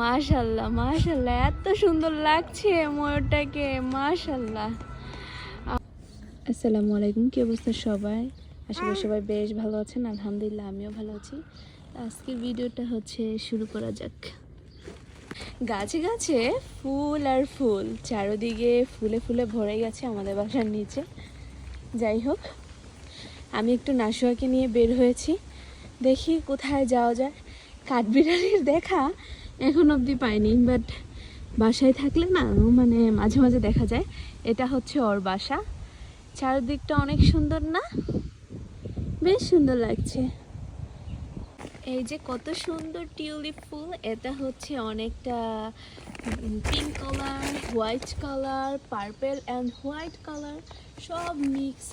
মাশাল্লাহ মাশাল্লাহ, এত সুন্দর লাগছে ময়ূরটাকে, মাশাল্লাহ। আসসালামু আলাইকুম, কি অবস্থা সবাই? করি সবাই বেশ ভালো আছেন, আলহামদুলিল্লাহ, আমিও ভালো আছি। আজকের ভিডিওটা হচ্ছে শুরু করা যাক। গাছে গাছে ফুল আর ফুল, চারোদিকে ফুলে ফুলে ভরে গেছে আমাদের বাসার নিচে। যাই হোক, আমি একটু নাশুয়াকে নিয়ে বের হয়েছি। দেখি কোথায় যাওয়া যায়। কাঠবিড়ালির দেখা এখন অবধি পাইনি বাট বাসায় থাকলে না মানে মাঝে মাঝে দেখা যায়। এটা হচ্ছে ওর বাসা। চারদিকটা অনেক সুন্দর না? বেশ সুন্দর লাগছে। এই যে কত সুন্দর টিউলিপ ফুল, এটা হচ্ছে অনেকটা pink colour white colour purple and white colour সব মিক্স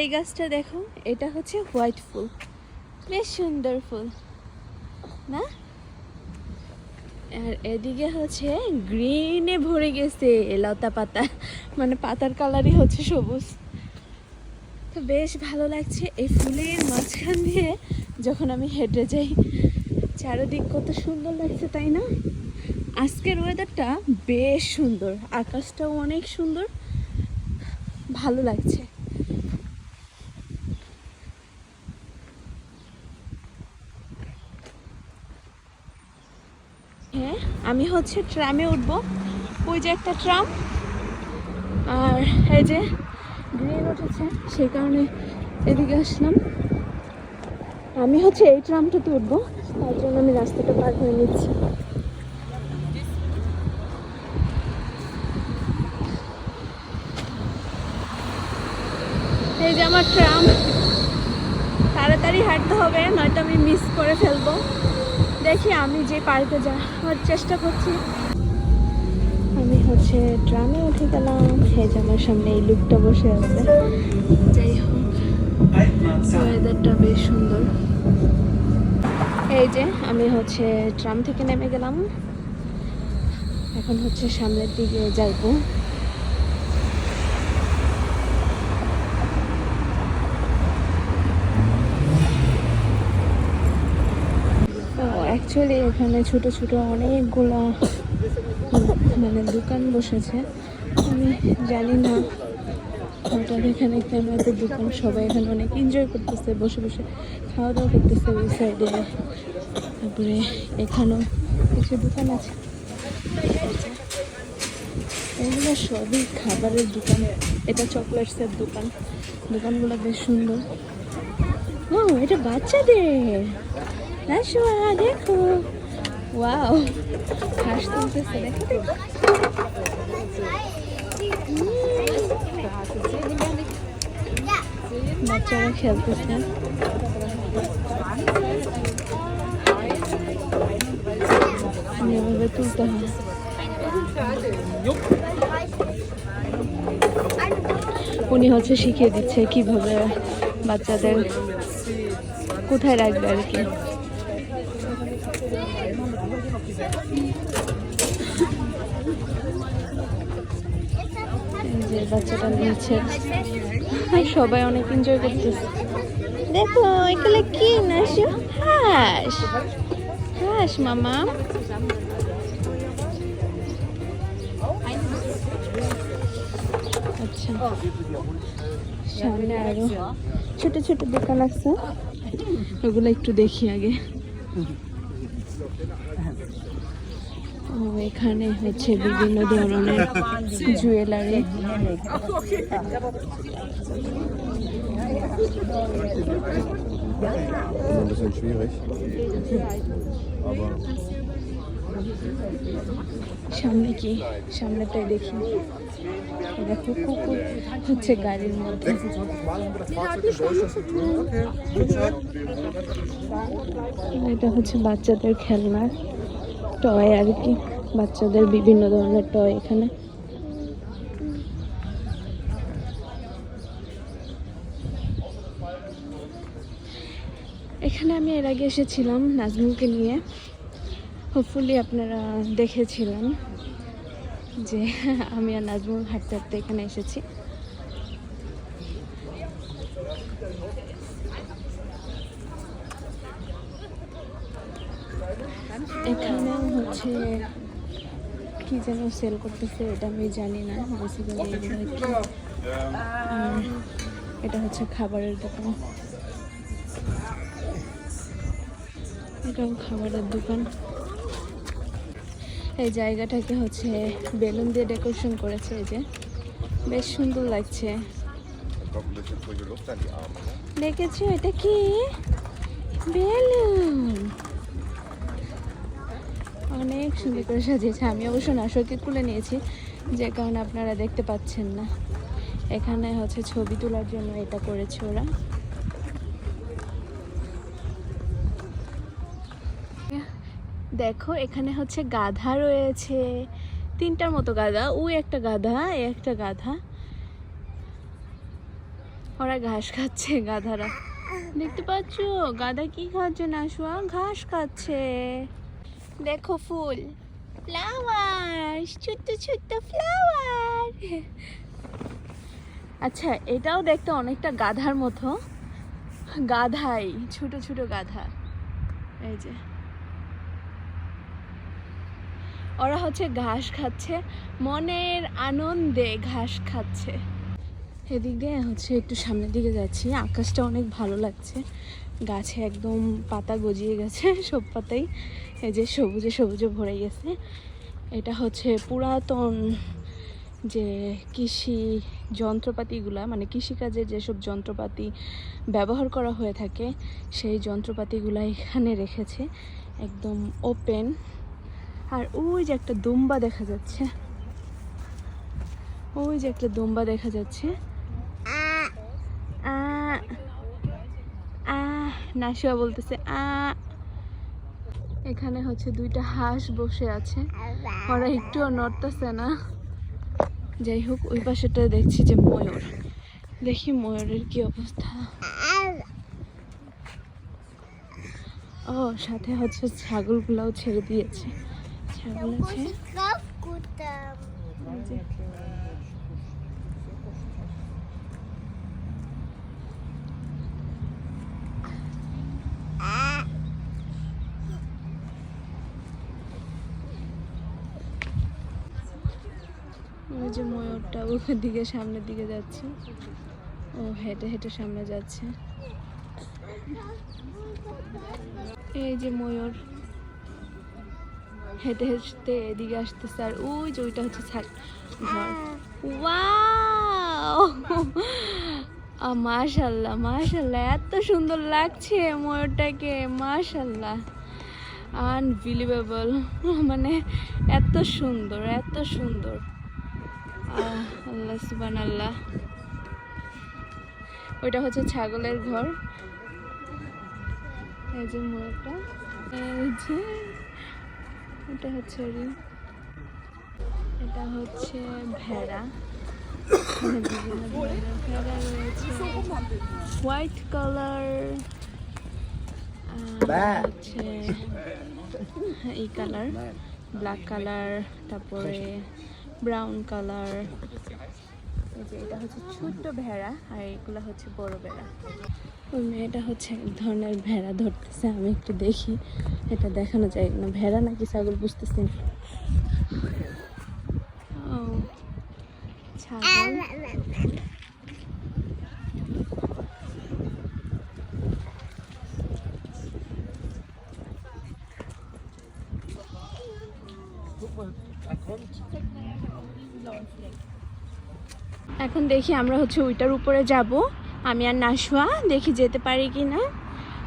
এই গাছটা দেখো, এটা হচ্ছে হোয়াইট ফুল। বেশ সুন্দর ফুল। না? আর এদিকে হচ্ছে গ্রিনে ভরে গেছে লতা পাতা। মানে পাতার কালারই হচ্ছে সবুজ। তো বেশ ভালো লাগছে এই ফুলের মাঝখান দিয়ে যখন আমি হেঁটে যাই। চারিদিক কত সুন্দর লাগছে, তাই না? আজকের ওয়েদারটা বেশ সুন্দর। আকাশটাও অনেক সুন্দর। ভালো লাগছে হ্যাঁ আমি হচ্ছে ট্রামে উঠব। ওই যে একটা ট্রাম। আর এই যে গ্রিন উঠেছে, সেই কারণে এদিকে আসলাম। আমি হচ্ছে এই ট্রামটাতে উঠবো, তার জন্য আমি রাস্তাটা পার করে নিচ্ছি। এই যে আমার ট্রাম। তাড়াতাড়ি হাঁটতে হবে, নয়তো আমি মিস করে ফেলব। দেখি আমি যে পার্কে যাওয়ার চেষ্টা করছি। আমি হচ্ছে ট্রামে উঠে গেলাম এই যে আমার সামনে এই লুকটা বসে আছে। যাই হোক ওয়েদারটা বেশ সুন্দর। এই যে আমি হচ্ছে ট্রাম থেকে নেমে গেলাম। এখন হচ্ছে সামনের দিকে যাইবো। অ্যাকচুয়ালি এখানে ছোট ছোট অনেকগুলো মানে দোকান বসেছে। আমি জানি না হঠাৎ এখানে কেন এত দোকান, সবাই এখানে অনেক এনজয় করতেছে, বসে বসে খাওয়া দাওয়া করতেছে ওই সাইডে তারপরে এখানেও কিছু দোকান আছে। এগুলো সবই খাবারের দোকান। এটা চকলেটসের দোকান। দোকানগুলো বেশ সুন্দর। ও এটা বাচ্চাদের। নাশোয়া দেখো। ওয়াও, হাঁস তুলতেছে, দেখো দেখো। বাচ্চারা খেলতেছে। এভাবে তুলতে হয়। উনি হচ্ছে শিখিয়ে দিচ্ছে কীভাবে বাচ্চাদের কোথায় রাখবে আর কি এই বাচ্চাটা আর সবাই অনেক এনজয় করতেছে। দেখো এগুলো কি না হাঁস। হাঁস, মামা। আচ্ছা। ছোট ছোট দোকান আছে। ওগুলো একটু দেখি আগে। ও এখানে হচ্ছে বিভিন্ন ধরনের জুয়েলারি সামনে কি? সামনেটাই দেখি। দেখো, কুকুর হচ্ছে গাড়ির মধ্যে। এটা হচ্ছে বাচ্চাদের খেলনা। টয় আর কি, বাচ্চাদের বিভিন্ন ধরনের টয় এখানে। এখানে আমি এর আগে এসেছিলাম নাজমুলকে নিয়ে। হোপফুলি আপনারা দেখেছিলেন যে আমি আর নাজমুল হাঁটতে হাঁটতে এখানে এসেছি। এখানেও হচ্ছে কি যেন সেল করতেছে, এটা আমি জানি না এটা হচ্ছে খাবারের দোকান। এটাও খাবারের দোকান। এই জায়গাটাকে হচ্ছে বেলুন দিয়ে ডেকোরেশন করেছে এই যে। বেশ সুন্দর লাগছে? দেখেছ এটা কি? বেলুন! অনেক সুন্দর করে সাজিয়েছে। আমি অবশ্য নাশকে তুলে নিয়েছি, যে কারণে আপনারা দেখতে পাচ্ছেন না। এখানে হচ্ছে ছবি তোলার জন্য এটা করেছে ওরা। দেখো, এখানে হচ্ছে গাধা রয়েছে। তিনটার মতো গাধা ওই একটা গাধা, এ একটা গাধা। ওরা ঘাস খাচ্ছে গাধারা। দেখতে পাচ্ছ? গাধা কি খাচ্ছে নাশুয়া ঘাস খাচ্ছে। দেখো ফুল। ফ্লাওয়ার ছোট্ট ছোট্ট ফ্লাওয়ার আচ্ছা এটাও দেখতে অনেকটা গাধার মতো। গাধাই, ছোট ছোট গাধা। এই যে। ওরা হচ্ছে ঘাস খাচ্ছে, মনের আনন্দে ঘাস খাচ্ছে। এদিক দিয়ে হচ্ছে একটু সামনের দিকে যাচ্ছি, আকাশটা অনেক ভালো লাগছে। গাছে একদম পাতা গজিয়ে গেছে, সব পাতাই। এই যে সবুজে সবুজে ভরে গেছে। এটা হচ্ছে পুরাতন যে কৃষি যন্ত্রপাতিগুলা মানে কৃষিকাজে যেসব যন্ত্রপাতি ব্যবহার করা হয়ে থাকে, সেই যন্ত্রপাতিগুলা এখানে রেখেছে। একদম ওপেন আর ওই যে একটা দুম্বা দেখা যাচ্ছে। ওই যে একটা দুম্বা দেখা যাচ্ছে। নাশুয়া বলতেছে, আ এখানে হচ্ছে দুইটা হাঁস বসে আছে। ওরা একটুও নড়তেছে না। যাই হোক, ওই পাশেটা দেখছি যে ময়ূর। দেখি ময়ূরের কি অবস্থা। ও, সাথে হচ্ছে ছাগলগুলাও ছেড়ে দিয়েছে। ছাগল আছে এই যে ওই যে ময়ূরটা ওখান দিকে, সামনের দিকে যাচ্ছে। ও হেঁটে হেঁটে সামনে যাচ্ছে। এই যে ময়ূর। হেঁটে হেঁটে এদিকে আসতেছে। আর ওই যে ওইটা হচ্ছে ছাদ ঘর। মাশাল্লাহ মাশাল্লাহ, এত সুন্দর লাগছে ময়ূরটাকে, মাশাল্লাহ। আনবিলিভেবল মানে এত সুন্দর এত সুন্দর। আল্লাহ সুবান আল্লাহ ওইটা হচ্ছে ছাগলের ঘর। এই যে ময়ূরটা এই যে এটা হচ্ছে। এটা হচ্ছে ভেড়া। White colour. হচ্ছে এই কালার ব্ল্যাক কালার তারপরে ব্রাউন কালার এটা হচ্ছে ছোট্ট ভেড়া আর এগুলো হচ্ছে বড় ভেড়া। ওই মেয়েটা হচ্ছে এক ধরনের ভেড়া ধরতেছে, আমি একটু দেখি। এটা দেখানো যায় না ভেড়া নাকি ছাগল, বুঝতেছি না। ছাগল। এখন দেখি আমরা হচ্ছে ওইটার উপরে যাব। আমি আর নাশুয়া দেখি যেতে পারি কি না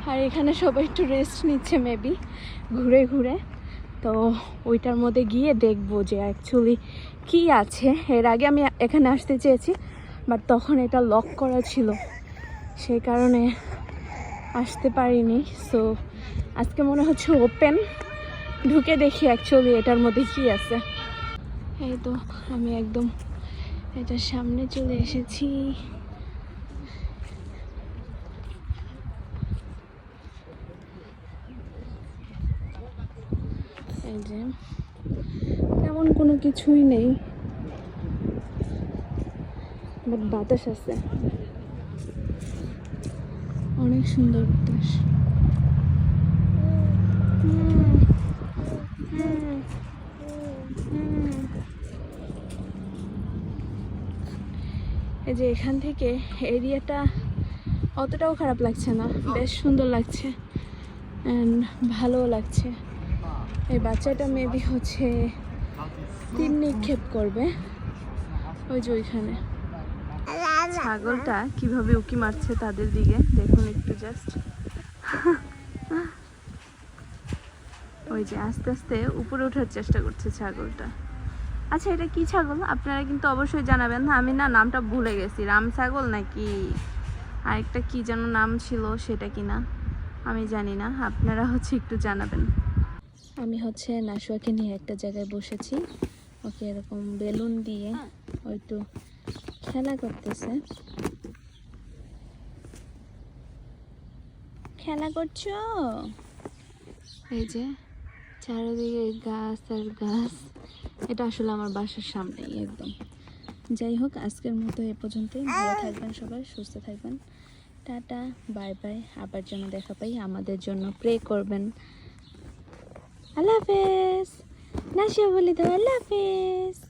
আর এখানে সবাই একটু রেস্ট নিচ্ছে মেবি ঘুরে ঘুরে। তো ওইটার মধ্যে গিয়ে দেখব যে অ্যাকচুয়ালি কি আছে। এর আগে আমি এখানে আসতে চেয়েছি বাট তখন এটা লক করা ছিল। সেই কারণে আসতে পারিনি। সো আজকে মনে হচ্ছে ওপেন ঢুকে দেখি অ্যাকচুয়ালি এটার মধ্যে কি আছে। এই তো, আমি একদম এটার সামনে চলে এসেছি। এই যে, তেমন কোনো কিছুই নেই। বাট বাতাস আছে। অনেক সুন্দর বাতাস। যে এখান থেকে এরিয়াটা অতটাও খারাপ লাগছে না, বেশ সুন্দর লাগছে অ্যান্ড ভালোও লাগছে। এই বাচ্চাটা মেবি হচ্ছে তিন নিক্ষেপ করবে, ওই যে ওইখানে। ছাগলটা কীভাবে উকি মারছে তাদের দিকে, দেখুন একটু জাস্ট ওই যে আস্তে আস্তে উপরে ওঠার চেষ্টা করছে ছাগলটা। আচ্ছা এটা কি ছাগল? আপনারা কিন্তু অবশ্যই জানাবেন। আমি না নামটা ভুলে গেছি। রাম ছাগল নাকি? আরেকটা কি যেন নাম ছিল, সেটা কি না আমি জানি না। আপনারা হচ্ছে একটু জানাবেন। আমি হচ্ছে নাশুয়াকে নিয়ে একটা জায়গায় বসেছি। ওকে এরকম বেলুন দিয়ে একটু খেলা করতেছে। খেলা করছ? এই যে, চারিদিকে গাছ আর গাছ। এটা আসলে আমার বাসার সামনেই একদম। যাই হোক, আজকের মতো এ পর্যন্তই। ভালো থাকবেন সবাই, সুস্থ থাকবেন। Tata, bye bye. আবার যেন দেখা পাই, আমাদের জন্য প্রে করবেন। আল্লাহ হাফেজ। নাসিয়া বলি দাও, আল্লাহ হাফেজ।